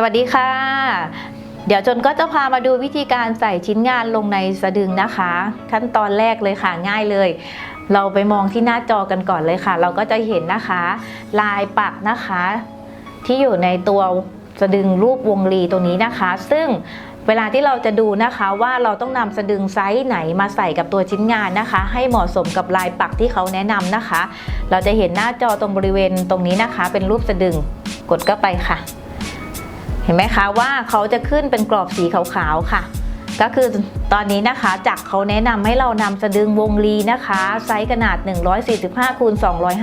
สวัสดีค่ะ เดี๋ยวจนก็จะพามาดูวิธีการใส่ชิ้นงานลงในสะดึงนะคะ ขั้นตอนแรกเลยค่ะง่ายเลย เราไปมองที่หน้าจอกันก่อนเลยค่ะ เราก็จะเห็นนะคะ ลายปักนะคะ ที่อยู่ในตัวสะดึงรูปวงรีตรงนี้นะคะ ซึ่งเวลาที่เราจะดูนะคะว่าเราต้องนำสะดึงไซส์ไหนมาใส่กับตัวชิ้นงานนะคะ ให้เหมาะสมกับลายปักที่เขาแนะนำนะคะ เราจะเห็นหน้าจอตรงบริเวณตรงนี้นะคะ เป็นรูปสะดึงกดเข้าไปค่ะ ห็นไหมคะว่าเขาจะขึ้นเป็นกรอบสีขาวๆค่ะ ก็คือตอนนี้นะคะจากเขาแนะนำให้เรานำสะดึงวงลีนะคะ ไซส์ขนาด 145คูณ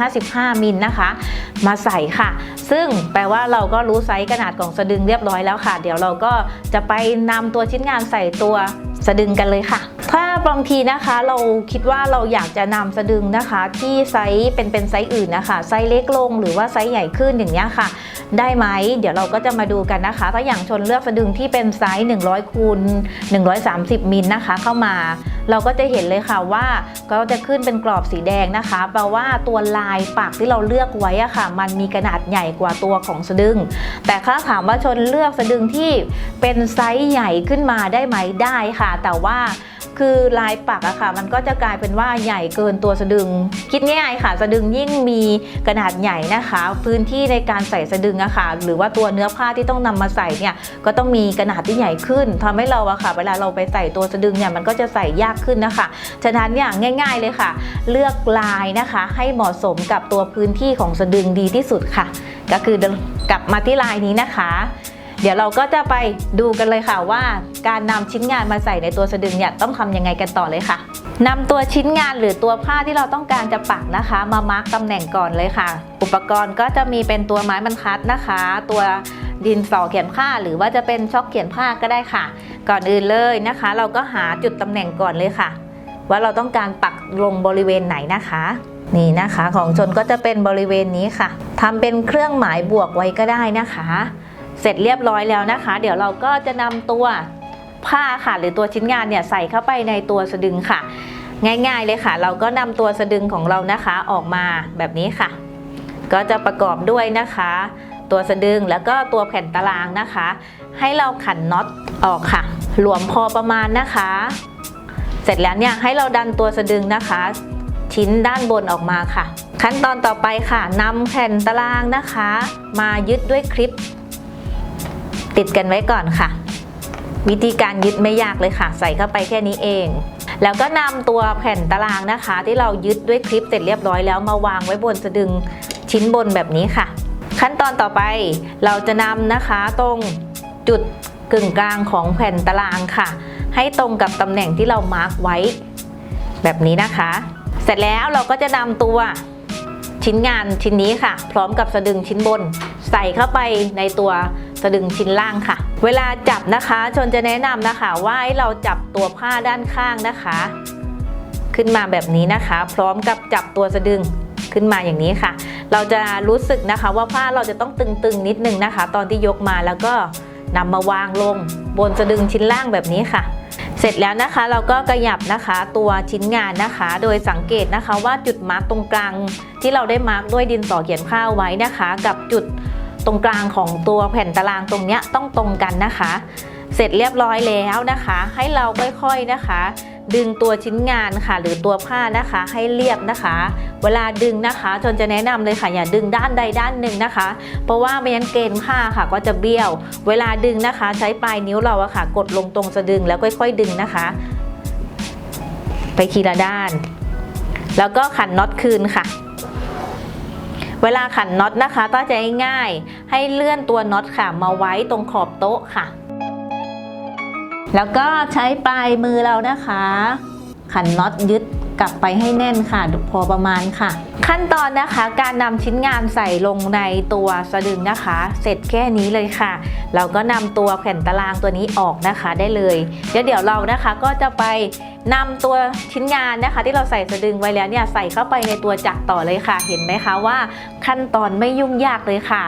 255 มิลนะคะ มาใส่ค่ะ ซึ่งแปลว่าเราก็รู้ไซส์ขนาดของสะดึงเรียบร้อยแล้วค่ะ เดี๋ยวเราก็จะไปนำตัวชิ้นงานใส่ตัวสะดึงกันเลยค่ะ ถ้าบางทีนะคะเราคิดว่าเราอยากจะนำสะดึงนะคะ ที่ไซส์เป็นเป็นไซส์อื่นนะคะไซส์เล็กลงหรือว่าไซส์ใหญ่ขึ้นอย่างเนี้ยค่ะ ได้ไหมเดี๋ยวเราก็จะมาดูกันนะคะ ถ้าอย่างชนเลือกสะดึงที่เป็นไซส์100คูณ130มิลนะคะ เข้ามา เราก็จะเห็นเลยค่ะว่าก็จะขึ้นเป็นกรอบสีแดงนะคะแปลว่าตัวลายปักที่เราเลือกไว้อะค่ะ มันมีขนาดใหญ่กว่าตัวของสะดึง แต่ถ้าถามว่าชนเลือกสะดึงที่เป็นไซส์ใหญ่ขึ้นมาได้ไหมได้ค่ะ แต่ว่า คือลายปักอะค่ะ มันก็จะกลายเป็นว่าใหญ่เกินตัวสะดึง คิดง่ายๆค่ะ สะดึงยิ่งมีขนาดใหญ่นะคะ พื้นที่ในการใส่สะดึงอะค่ะ หรือว่าตัวเนื้อผ้าที่ต้องนำมาใส่เนี่ย ก็ต้องมีขนาดที่ใหญ่ขึ้นทำให้เราอะค่ะ เวลาเราไปใส่ตัวสะดึงเนี่ย มันก็จะใส่ยากขึ้นนะคะ ฉะนั้นเนี่ยง่าย ๆเลยค่ะ เลือกลายนะคะ ให้เหมาะสมกับตัวพื้นที่ของสะดึงดีที่สุดค่ะ ก็คือกลับมาที่ลายนี้นะคะ เดี๋ยวเราก็จะไปดูกันเลยค่ะว่า การนำชิ้นงานมาใส่ในตัวสะดึงเนี่ยต้องทำยังไงกันต่อเลยค่ะนำตัวชิ้นงานหรือตัวผ้าที่เราต้องการจะปักนะคะ มามาร์กตำแหน่งก่อนเลยค่ะ อุปกรณ์ก็จะมีเป็นตัวไม้บรรทัดนะคะ ตัวดินสอเขียนผ้าหรือว่าจะเป็นช็อกเขียนผ้าก็ได้ค่ะ ก่อนอื่นเลยนะคะ เราก็หาจุดตำแหน่งก่อนเลยค่ะ ว่าเราต้องการปักลงบริเวณไหนนะคะ นี่นะคะของชนก็จะเป็นบริเวณนี้ค่ะทำเป็นเครื่องหมายบวกไว้ก็ได้นะคะ เสร็จเรียบร้อยแล้วนะคะ เดี๋ยวเราก็จะนำตัวผ้าค่ะ หรือตัวชิ้นงานเนี่ยใส่เข้าไปในตัวสะดึงค่ะ ง่ายๆเลยค่ะ เราก็นำตัวสะดึงของเรานะคะออกมาแบบนี้ค่ะ ก็จะประกอบด้วยนะคะ ตัวสะดึงแล้วก็ตัวแผ่นตารางนะคะ ให้เราขันน็อตออกค่ะหลวมพอประมาณนะคะ เสร็จแล้วเนี่ยให้เราดันตัวสะดึงนะคะ ชิ้นด้านบนออกมาค่ะ ขั้นตอนต่อไปค่ะนำแผ่นตารางนะคะ มายึดด้วยคลิป ติดกันไว้ก่อนค่ะ วิธีการยึดไม่ยากเลยค่ะ ใส่เข้าไปแค่นี้เอง แล้วก็นำตัวแผ่นตารางนะคะ ที่เรายึดด้วยคลิปเสร็จเรียบร้อยแล้วมาวางไว้บนสะดึงชิ้นบนแบบนี้ค่ะ ขั้นตอนต่อไปเราจะนำนะคะตรงจุดกึ่งกลางของแผ่นตารางค่ะ ให้ตรงกับตำแหน่งที่เรามาร์กไว้ แบบนี้นะคะ เสร็จแล้วเราก็จะนำตัวชิ้นงานชิ้นนี้ค่ะ พร้อมกับสะดึงชิ้นบน ใส่เข้าไปในตัว สะดึงชิ้นล่างค่ะ เวลาจับนะคะชนจะแนะนำนะคะว่าให้เราจับตัวผ้าด้านข้างนะคะ ขึ้นมาแบบนี้นะคะ พร้อมกับจับตัวสะดึงขึ้นมาอย่างนี้ค่ะ เราจะรู้สึกนะคะว่าผ้าเราจะต้องตึงๆนิดนึงนะคะ ตอนที่ยกมาแล้วก็นำมาวางลงบนสะดึงชิ้นล่างแบบนี้ค่ะ เสร็จแล้วนะคะเราก็กระยับนะคะตัวชิ้นงานนะคะ โดยสังเกตนะคะว่าจุดมาร์กตรงกลางที่เราได้มาร์กด้วยดินสอเขียนผ้าไว้นะคะ กับจุด ตรงกลางของตัวแผ่นตารางตรงเนี้ยต้องตรงกันนะคะ เสร็จเรียบร้อยแล้วนะคะ ให้เราค่อยๆนะคะ ดึงตัวชิ้นงานค่ะ หรือตัวผ้านะคะให้เรียบนะคะ เวลาดึงนะคะ จนจะแนะนำเลยค่ะ อย่าดึงด้านใดด้านหนึ่งนะคะ เพราะว่าไม่งั้นเกณฑ์ผ้าค่ะ ก็จะเบี้ยว เวลาดึงนะคะ ใช้ปลายนิ้วเราอะค่ะ กดลงตรงสะดึงแล้วค่อย ๆ ดึงนะคะ ไปทีละด้าน แล้วก็ขันน็อตคืนค่ะ เวลาขันน็อตนะคะก็จะง่ายๆให้เลื่อนตัวน็อตค่ะมาไว้ตรงขอบโต๊ะค่ะ แล้วก็ใช้ปลายมือเรานะคะ ขันน็อตยึด กลับไปให้แน่นค่ะพอประมาณค่ะ ขั้นตอนนะคะการนำชิ้นงานใส่ลงในตัวสะดึงนะคะ เสร็จแค่นี้เลยค่ะ เราก็นำตัวแผ่นตารางตัวนี้ออกนะคะได้เลยเดี๋ยวเดี๋ยวเรานะคะก็จะไปนำตัวชิ้นงานนะคะ ที่เราใส่สะดึงไว้แล้วเนี่ยใส่เข้าไปในตัวจักรต่อเลยค่ะ เห็นไหมคะว่า ขั้นตอนไม่ยุ่งยากเลยค่ะ